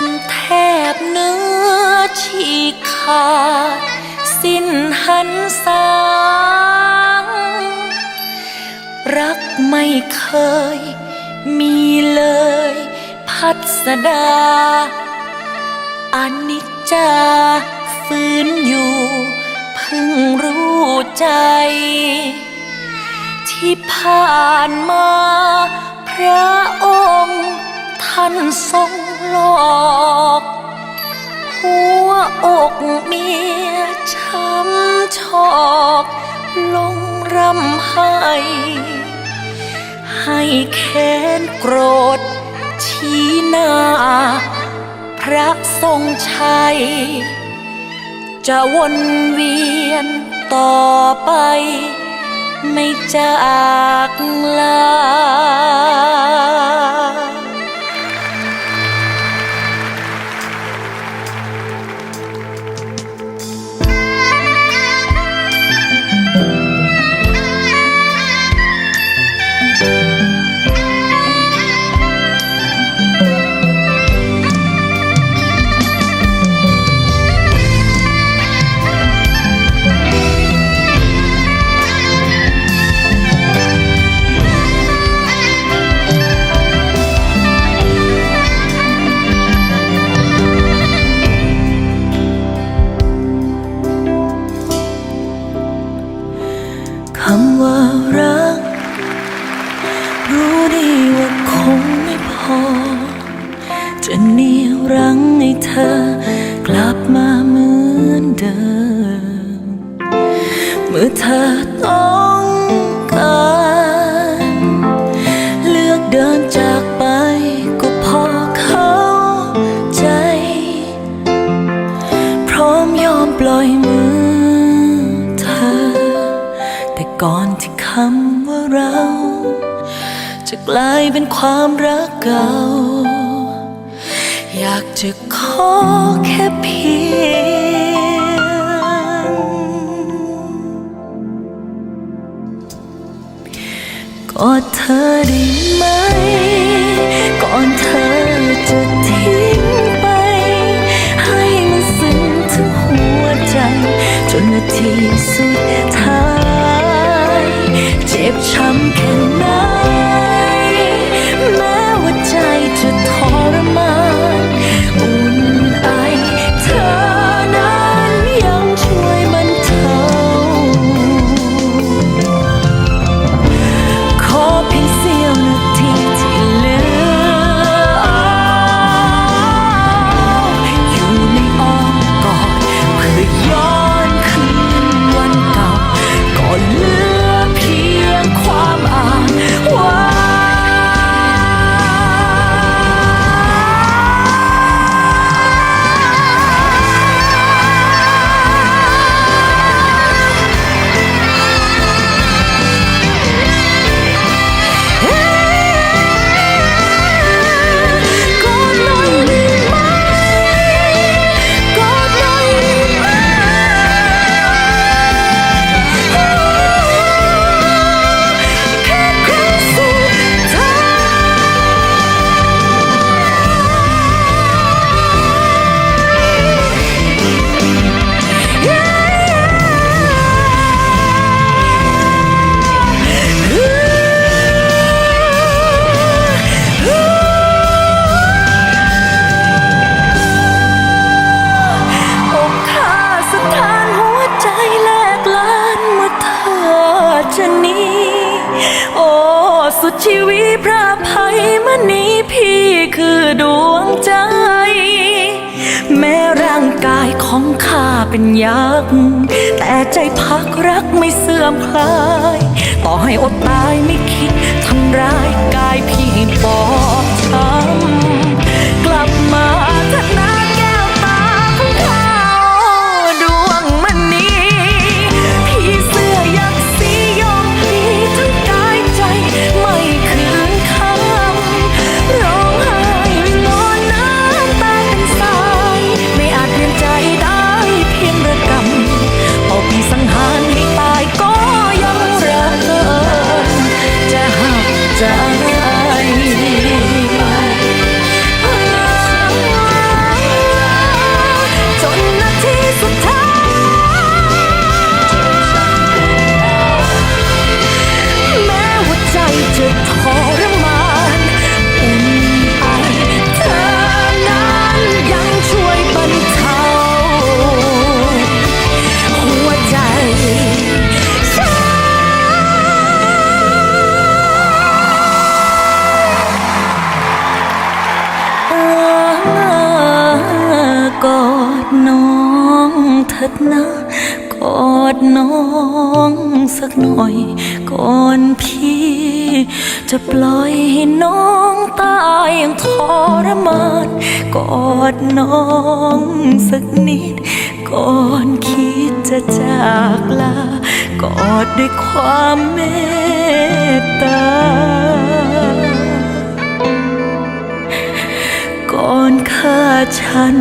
จ็บแทบเนื้อฉีกขาดสิ้นหันสางรักไม่เคยมีเลย พัสดาอนิจจาฟื้นอยู่เพิ่งรู้ใจ ที่ผ่านมา พระองค์ท่านทรง ลอกหัวอกเมียช้ำชอกลงรำไห้ให้แค้นโกรธ ชี้หน้า พระทรงชัย จะวนเวียนต่อไป ไม่จากลา คำว่ารัก รู้ดีว่าคงไม่พอ จะเนียรังให้เธอ กลับมาเหมือนเดิม เมื่อเธอต้องการ เลือกเดินจากไปก็พอเข้าใจ พร้อมยอมปล่อยมือ ก่อนที่คำว่าเรา จะกลายเป็นความรักเก่า อยากจะขอแค่เพียง กอดเธอได้ไหม ก่อนเธอจะทิ้งไป ให้มันซึ้งถึงหัวใจ จนนาทีสุด เสุดชีวิตพระภัยมณีพี่คือดวงใจ แม้ร่างกายของข้าเป็นยักษ์แต่ใจพักรักไม่เสื่อมคลาย ต่อให้อดตายไม่คิดทำร้ายกายพี่บอบช้ำกลับมาเถอะน น้องสักหน่อย ก่อนพี่ จะปล่อยให้น้องตายอย่างทรมานกอดน้องสักนิด ก่อนคิดจะจากลากอดด้วยความเมตตาก่อนฆ่าฉัน